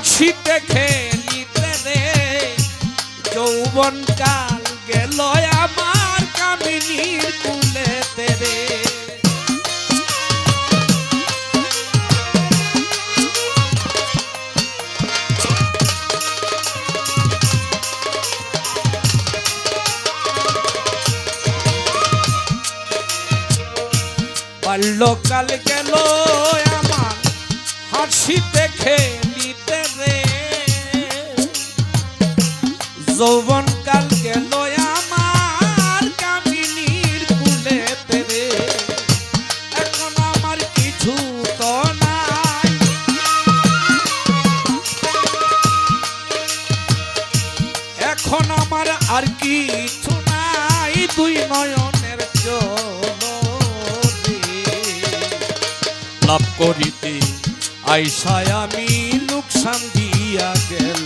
দেখে নিতে রে। যৌবন কাল গেল আমার কামিনীর কুলেতে রে। বাল্যকাল গেল আমার হাসি দেখে এখন আমার আর কিছু নাই দুই নয়নের লাভ করিতে আইসায় আমি লোকসান দিয়া গেলাম